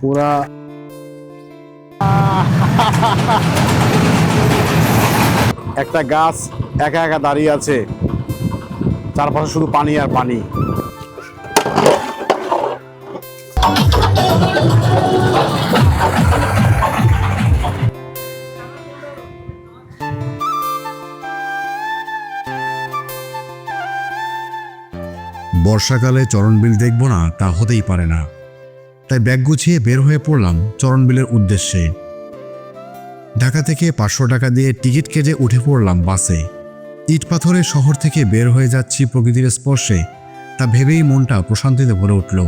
পুরা একটা গাছ একা একা দাঁড়িয়ে আছে। চারপাশে শুধু পানি আর পানি। বর্ষাকালে চরণবিল দেখব না, তা হতেই পারে না। তাই ব্যাগ গুছিয়ে বের হয়ে পড়লাম চরণবিলের উদ্দেশ্যে। ঢাকা থেকে পাঁচশো টাকা দিয়ে টিকিট কেটে উঠে পড়লাম বাসে। ইট পাথরের শহর থেকে বের হয়ে যাচ্ছি প্রকৃতির স্পর্শে, তা ভেবেই মনটা প্রশান্তিতে ভরে উঠল।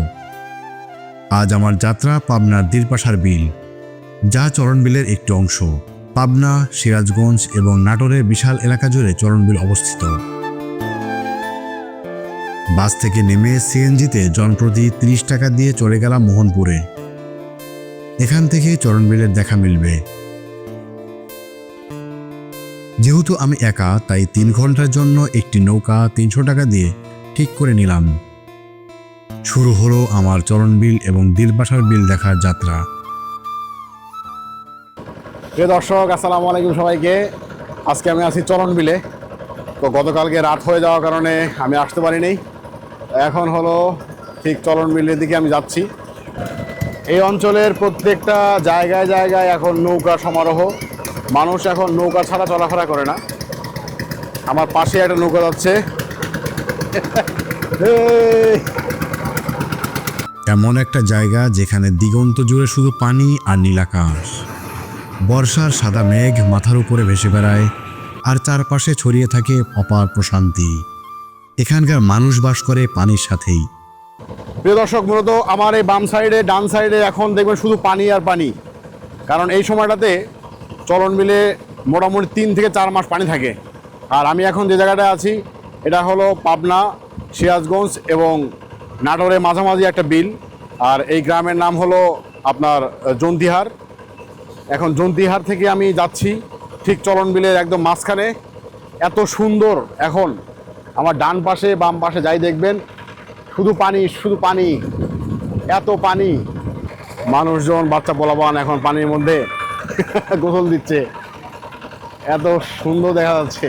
আজ আমার যাত্রা পাবনার দীরপাশার বিল, যা চরণবিলের একটি অংশ। পাবনা, সিরাজগঞ্জ এবং নাটোরের বিশাল এলাকা জুড়ে চরণবিল অবস্থিত। বাস থেকে নেমে সিএনজিতে জনপ্রতি তিরিশ টাকা দিয়ে চলে গেলাম মোহনপুরে। এখান থেকে চরণবিলের দেখা মিলবে। যেহেতু আমি একা, তাই তিন ঘণ্টার জন্য একটি নৌকা তিনশো টাকা দিয়ে ঠিক করে নিলাম। শুরু হলো আমার চরণবিল এবং দিলবাসার বিল দেখার যাত্রা। প্রিয় দর্শক, আসসালামু আলাইকুম সবাইকে। আজকে আমি আছি চরণ বিলে। তো গতকালকে রাত হয়ে যাওয়ার কারণে আমি আসতে পারিনি। এখন হলো ঠিক চলন মিলের দিকে আমি যাচ্ছি। এই অঞ্চলের প্রত্যেকটা জায়গায় জায়গায় এখন নৌকা সমারোহ। মানুষ এখন নৌকা ছাড়া চলাফেরা করে না। আমার পাশে একটা নৌকা যাচ্ছে। এমন একটা জায়গা যেখানে দিগন্ত জুড়ে শুধু পানি আর নীলাকাশ। বর্ষার সাদা মেঘ মাথার উপরে ভেসে বেড়ায়, আর চারপাশে ছড়িয়ে থাকে অপার প্রশান্তি। এখানকার মানুষ বাস করে পানির সাথেই। প্রিয় দর্শক, মূলত আমার এই বাম সাইডে, ডান সাইডে এখন দেখবেন শুধু পানি আর পানি। কারণ এই সময়টাতে চলন মিলে মোটামুটি তিন থেকে চার মাস পানি থাকে। আর আমি এখন যে জায়গাটায় আছি, এটা হলো পাবনা, সিরাজগঞ্জ এবং নাটোরের মাঝামাঝি একটা বিল। আর এই গ্রামের নাম হলো আপনার জন্তিহার। এখন জন্তিহার থেকে আমি যাচ্ছি, ঠিক চলন বিলের একদম মাঝখানে। এত সুন্দর এখন আমার ডান পাশে, বাম পাশে যাই দেখবেন, শুধু পানি শুধু পানি, এত পানি। মানুষজন, বাচ্চা পোলাপান এখন পানির মধ্যে গোসল দিচ্ছে। এত সুন্দর দেখা যাচ্ছে।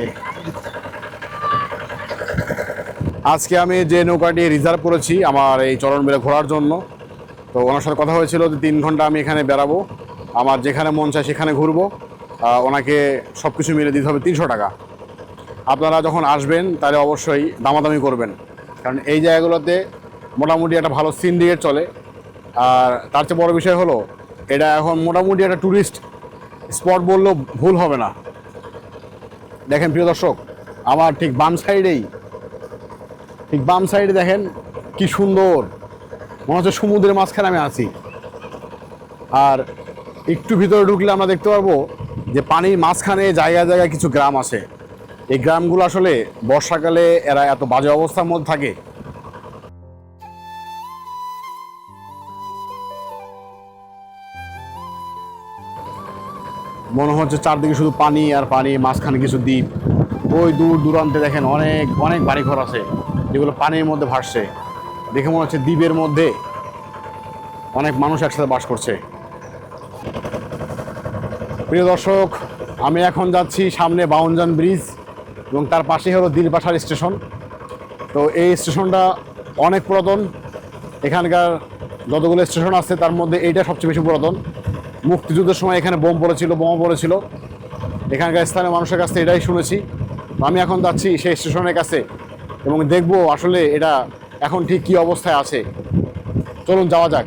আজকে আমি যে নৌকাটি রিজার্ভ করেছি, আমার এই চরণ বেলে ঘোরার জন্য, তো ওনার সাথে কথা হয়েছিল যে তিন ঘণ্টা আমি এখানে বেড়াবো। আমার যেখানে মন চায় সেখানে ঘুরবো। ওনাকে সব কিছু মিলে দিতে হবে তিনশো টাকা। আপনারা যখন আসবেন, তাহলে অবশ্যই দামাদামি করবেন। কারণ এই জায়গাগুলোতে মোটামুটি একটা ভালো সিন্ডিকেট চলে। আর তার চেয়ে বড় বিষয় হলো, এটা এখন মোটামুটি একটা ট্যুরিস্ট স্পট বললেও ভুল হবে না। দেখেন প্রিয় দর্শক, আমার ঠিক বাম সাইডেই ঠিক বাম সাইডে দেখেন কি সুন্দর। মনে হচ্ছে সমুদ্রের মাঝখানে আমি আছি। আর একটু ভিতরে ঢুকলে আমরা দেখতে পারব যে পানির মাঝখানে জায়গায় জায়গায় কিছু গ্রাম আছে। এই গ্রামগুলো আসলে বর্ষাকালে এরা এত বাজে অবস্থার মধ্যে থাকে। মনে হচ্ছে চারদিকে শুধু পানি আর পানি, মাঝখানে কিছু দ্বীপ। ওই দূর দূরান্তে দেখেন অনেক অনেক বাড়িঘর আছে, যেগুলো পানির মধ্যে ভাসছে। দেখে মনে হচ্ছে দ্বীপের মধ্যে অনেক মানুষ একসাথে বাস করছে। প্রিয় দর্শক, আমি এখন যাচ্ছি সামনে বাউনজান ব্রিজ। এবং তার পাশেই হলো দিলবাসার স্টেশন। তো এই স্টেশনটা অনেক পুরাতন। এখানকার যতগুলো স্টেশন আছে, তার মধ্যে এইটা সবচেয়ে বেশি পুরাতন। মুক্তিযুদ্ধের সময় এখানে বোম পড়েছিল, বোমা পড়েছিল। এখানকার স্থানীয় মানুষের কাছ এটাই শুনেছি। আমি এখন যাচ্ছি সেই স্টেশনের কাছে এবং দেখব আসলে এটা এখন ঠিক কী অবস্থায় আছে। চলুন, যাওয়া যাক।